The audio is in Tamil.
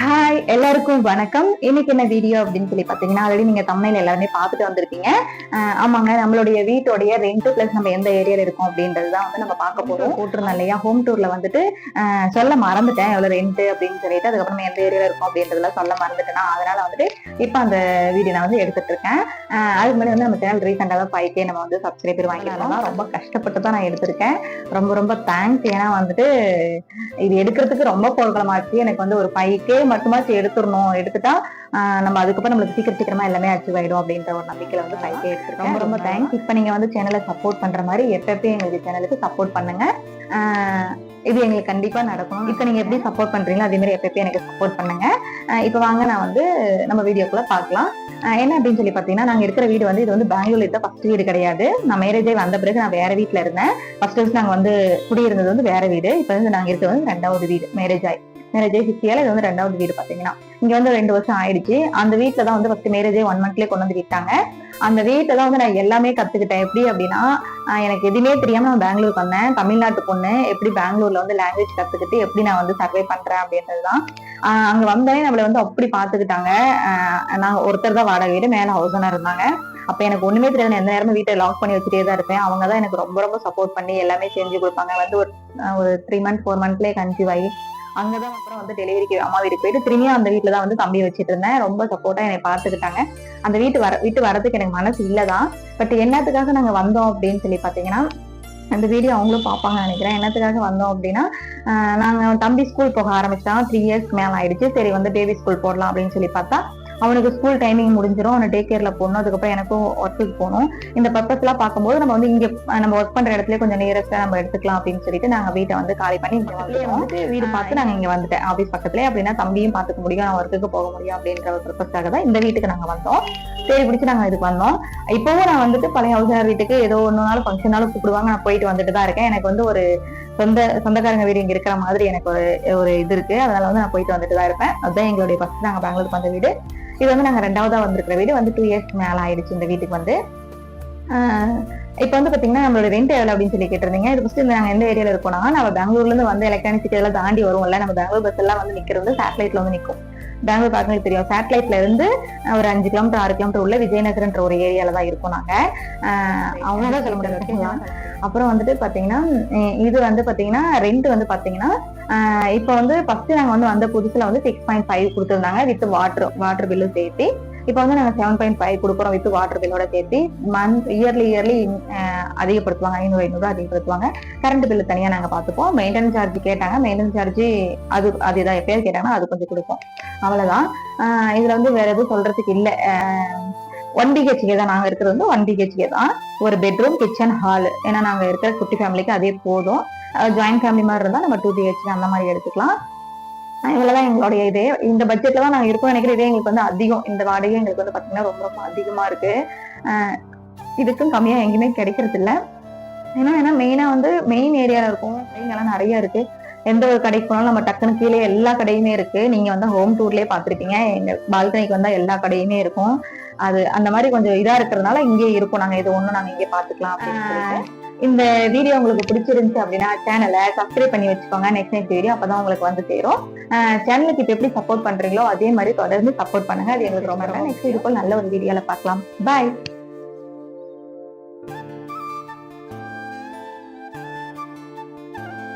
Ah, ஹாய் எல்லாருக்கும் வணக்கம். இன்னைக்கு என்ன வீடியோ அப்படின்னு சொல்லி பாத்தீங்கன்னா ஆல்ரெடி நீங்க தமிழ்ல எல்லாருமே பார்த்துட்டு வந்திருப்பீங்க. அஹ் ஆமாங்க நம்மளுடைய வீட்டோடைய ரெண்ட் பிளஸ் நம்ம எந்த ஏரியால இருக்கோம் அப்படின்றது தான் வந்து நம்ம பார்க்க போறோம். போட்டிருந்தோம் இல்லையா ஹோம் டூர்ல வந்துட்டு சொல்ல மறந்துட்டேன் எவ்வளவு ரெண்ட் அப்படின்னு சொல்லிட்டு அதுக்கப்புறம் எந்த ஏரியால இருக்கோம் அப்படின்றதுல சொல்ல மறந்துட்டேன்னா அதனால வந்துட்டு இப்போ அந்த வீடியோ நான் வந்து எடுத்துட்டு இருக்கேன். அதுக்கு முன்னாடி வந்து நம்ம சேனல் ரீசெண்டாக தான் ஃபைவ் நம்ம வந்து சப்ஸ்கிரைபர் வாங்கிக்கலாம் ரொம்ப கஷ்டப்பட்டு தான் நான் எடுத்திருக்கேன். ரொம்ப ரொம்ப தேங்க்ஸ் ஏன்னா வந்துட்டு இது எடுக்கிறதுக்கு ரொம்ப போர்க்களமாச்சு எனக்கு வந்து ஒரு ஃபைவ் கே மட்டுமாச்சு எடுத்துடணும். எடுத்துட்டா நம்ம அதுக்கப்புறம் நம்மளுக்கு சீக்கிரம் சீக்கிரமா எல்லாமே அச்சீவ் ஆயிடும் அப்படின்ற ஒரு நம்பிக்கையில வந்து ஃபைவ் கே எடுத்துருக்கேன். ரொம்ப ரொம்ப தேங்க்ஸ் இப்போ நீங்க வந்து சேனலை சப்போர்ட் பண்ற மாதிரி எப்பப்பயும் எங்களுக்கு சேனலுக்கு சப்போர்ட் பண்ணுங்க. இது எங்களுக்கு கண்டிப்பா நடக்கும் இப்போ நீங்க எப்படி சப்போர்ட் பண்றீங்களோ அதே மாதிரி எப்பப்பயும் எனக்கு சப்போர்ட் பண்ணுங்க. இப்போ வாங்க நான் வந்து நம்ம வீடியோக்குள்ள பார்க்கலாம். என்ன அப்படின்னு சொல்லி பார்த்தீங்கன்னா நாங்க இருக்கிற வீடு வந்து இது வந்து பெங்களூர்ல இருக்க ஃபர்ஸ்ட் வீடு கிடையாது. நான் மேரேஜே வந்த பிறகு நான் வேற வீட்ல இருந்தேன். ஃபர்ஸ்ட் ஃபர்ஸ்ட் நாங்க வந்து குடியிருந்தது வந்து வேற வீடு. இப்போ வந்து நாங்க இருக்கிறது வந்து ரெண்டாவது வீடு மேரேஜ் ஆகி மேரேஜ் ஹிஸ்டியால இது வந்து ரெண்டாவது வீடு பாத்தீங்கன்னா. இங்க வந்து ரெண்டு வருஷம் ஆயிடுச்சு. அந்த வீட்டுல தான் வந்து ஃபர்ஸ்ட் மேரேஜே ஒன் மந்த்லயே கொண்டு வந்து விட்டாங்க. அந்த வீட்டுல தான் வந்து நான் எல்லாமே கத்துக்கிட்டேன். எப்படி அப்படின்னா எனக்கு எதுவுமே தெரியாம நான் பெங்களூருக்கு வந்தேன். தமிழ்நாட்டு பொண்ணு. எப்படி பெங்களூர்ல வந்து லாங்குவேஜ் கத்துக்கிட்டு எப்படி நான் வந்து சர்வே பண்றேன் அப்படின்றதுதான் ஆஹ் அங்க வந்தோடனே நம்மள வந்து அப்படி பாத்துக்கிட்டாங்க ஆஹ் நாங்க ஒருத்தர் தான் வாடகை வீடு மேல ஹவுஸ் ஓனர் இருந்தாங்க. அப்ப எனக்கு ஒண்ணுமே தெரியாது. எந்த நேரமும் வீட்டை லாக் பண்ணி வச்சுட்டே தான் இருப்பேன். அவங்க தான் எனக்கு ரொம்ப ரொம்ப சப்போர்ட் பண்ணி எல்லாமே செஞ்சு கொடுப்பாங்க. வந்து ஒரு ஒரு த்ரீ மந்த் ஃபோர் மந்த்லயே கன்சீவ் ஆகி அங்கதான் அப்புறம் வந்து டெலிவரிக்கு அம்மா வீட்டுக்கு போயிட்டு திரும்பியும் அந்த வீட்டுல தான் வந்து தம்பி வச்சிட்டு இருந்தேன். ரொம்ப சப்போர்ட்டா என்னை பார்த்துக்கிட்டாங்க. அந்த வீட்டு வர வீட்டு வரதுக்கு எனக்கு மனசு இல்லதான். பட் என்னத்துக்காக நாங்க வந்தோம் அப்படின்னு சொல்லி பாத்தீங்கன்னா அந்த வீடியோ அவங்களும் பார்ப்பாங்க நினைக்கிறேன். என்னத்துக்காக வந்தோம் அப்படின்னா நாங்கள் நாங்க தம்பி ஸ்கூல் போக ஆரம்பிச்சான் த்ரீ இயர்ஸ்க்கு மேலே ஆயிடுச்சு. சரி வந்து பேபி ஸ்கூல் போடலாம் அப்படின்னு சொல்லி பார்த்தா அவனுக்கு ஸ்கூல் டைமிங் முடிஞ்சிடும் அவனை டேக் கேர்ல போகணும் அதுக்கப்புறம் எனக்கும் ஒர்க்குக்கு போகணும். இந்த பர்பஸ் எல்லாம் பார்க்கும்போது நம்ம வந்து இங்க நம்ம ஒர்க் பண்ற இடத்துல கொஞ்சம் நியரஸ்டா நம்ம எடுத்துக்கலாம் அப்படின்னு சொல்லிட்டு நாங்க வீட்டை வந்து காலி பண்ணி இங்க வந்துட்டு வீடு பார்த்து நாங்க இங்க வந்துட்டேன். ஆபீஸ் பக்கத்துலயே. அப்படின்னா தம்பியும் பாத்துக்க முடியும். நான் ஒர்க்குக்கு போக முடியும் அப்படின்ற ஒரு பர்பஸ்க்காக தான் இந்த வீட்டுக்கு நாங்க வந்தோம். சரி பிடிச்சு நாங்க இதுக்கு வந்தோம். இப்பவும் நான் வந்துட்டு பழைய ஹவுசர் வீட்டுக்கு ஏதோ ஒன்னு நாள் ஃபங்க்ஷனாலும் கூப்பிடுவாங்க. நான் போயிட்டு வந்துட்டு தான் இருக்கேன். எனக்கு வந்து ஒரு சொந்த சொந்தக்காரங்க வீடு இங்க இருக்கிற மாதிரி எனக்கு ஒரு ஒரு இது இருக்கு. அதனால வந்து நான் போயிட்டு வந்துட்டு தான் இருப்பேன். அதுதான் எங்களுடைய ஃபர்ஸ்ட் நாங்க பெங்களூருக்கு வந்த வீடு. இது வந்து நாங்கள் ரெண்டாவதாக வந்திருக்கிற வீடு. வந்து டூ இயர்ஸ் மேலே ஆயிடுச்சு இந்த வீட்டுக்கு வந்து. இப்போ வந்து பார்த்தீங்கன்னா நம்மளோட ரெண்ட் எவ்வளோ அப்படின்னு சொல்லி கேட்டிருந்தீங்க. இது ஃபஸ்ட்டு நாங்கள் எந்த ஏரியாவில் இருக்கோம்னா நம்ம பெங்களூர்லேருந்து வந்து எலக்ட்ரானிக் சிட்டி எல்லாம் தாண்டி வருவோம்ல. நம்ம பெங்களூர் பஸ் எல்லாம் வந்து நிற்கிறது சேட்டலைட்டில் வந்து நிற்கும் பெங்களூர் பார்க்கறது தெரியும். சேட்டலைட்ல இருந்து ஒரு அஞ்சு கிலோமீட்டர் ஆறு கிலோமீட்டர் உள்ள விஜயநகரன்ற ஒரு ஏரியால தான் இருக்கோம் நாங்க. ஆஹ் சொல்ல முடியாது அப்புறம் வந்துட்டு பாத்தீங்கன்னா இது வந்து பாத்தீங்கன்னா ரெண்ட் வந்து பாத்தீங்கன்னா இப்போ வந்து ஃபர்ஸ்ட் நாங்க வந்து வந்த புதுசுல வந்து சிக்ஸ் பாயிண்ட் ஃபைவ் கொடுத்துருந்தாங்க வித் வாட்டர் வாட்டர் பில்லும் சேர்த்து. இப்போ வந்து நாங்க செவன் பாயிண்ட் ஃபைவ் கொடுக்குறோம் வித் வாட்டர் பில்லோட சேர்த்து. மந்த் இயர்லி இயர்லி அதிகப்படுத்துவாங்க. ஐநூறு ஐநூறு அதிகப்படுத்துவாங்க. கரண்ட் பில்லு தனியா நாங்க பார்த்துப்போம் மெயின்டெனன்ஸ் சார்ஜ் கேட்டாங்க. மெயின்டெனன்ஸ் சார்ஜ் அது அதுதான் எப்பயாவது கேட்டாங்கன்னா அது கொஞ்சம் கொடுப்போம். அவ்வளவுதான். இதில் இதுல வந்து வேற எதுவும் சொல்றதுக்கு இல்லை. ஒன் பிஹெச்கே தான் நாங்க இருக்கிறது வந்து ஒன் பிஹெச்கே தான். ஒரு பெட்ரூம் கிச்சன் ஹால் ஏன்னா நாங்க இருக்கிற குட்டி ஃபேமிலிக்கு அதே போதும். ஜாயிண்ட் ஃபேமிலி மாதிரி இருந்தா நம்ம டூ பிஹெச்கே அந்த மாதிரி எடுத்துக்கலாம். இவ்வளவுதான் எங்களுடைய இதே. இந்த பட்ஜெட்ல தான் நாங்க இருக்கோம் நினைக்கிறேன் இதே எங்களுக்கு வந்து அதிகம். இந்த வாடகை எங்களுக்கு வந்து பாத்தீங்கன்னா ரொம்ப ரொம்ப அதிகமா இருக்கு. அஹ் இதுக்கும் கம்மியா எங்கேயுமே கிடைக்கிறது இல்ல. ஏன்னா ஏன்னா மெயினா வந்து மெயின் ஏரியால இருக்கும். கடைங்கெல்லாம் நிறைய இருக்கு. எந்த ஒரு கடைக்கு போனாலும் நம்ம டக்குன்னு கீழே எல்லா கடையுமே இருக்கு. நீங்க வந்து ஹோம் டூர்லயே பாத்திருப்பீங்க எங்க பால்கனிக்கு வந்தா எல்லா கடையுமே இருக்கும். அது அந்த மாதிரி கொஞ்சம் இதா இருக்கிறதுனால இங்கே இருக்கும். நாங்க இது ஒண்ணும் நாங்க இங்கே பாத்துக்கலாம் அப்படின்னு சொல்லிட்டு. இந்த வீடியோ உங்களுக்கு பிடிச்சிருந்துச்சு அப்படின்னா சேனலை சப்ஸ்கிரைப் பண்ணி வச்சுக்கோங்க. நெக்ஸ்ட் நெக்ஸ்ட் வீடியோ அப்பதான் உங்களுக்கு வந்து சேரும். சேனலுக்கு இப்போ எப்படி சப்போர்ட் பண்றீங்களோ அதே மாதிரி தொடர்ந்து சப்போர்ட் பண்ணுங்க. அது எங்களுக்கு ரொம்ப நெக்ஸ்ட் வீடியோ நல்ல ஒரு வீடியோல பார்க்கலாம். பாய்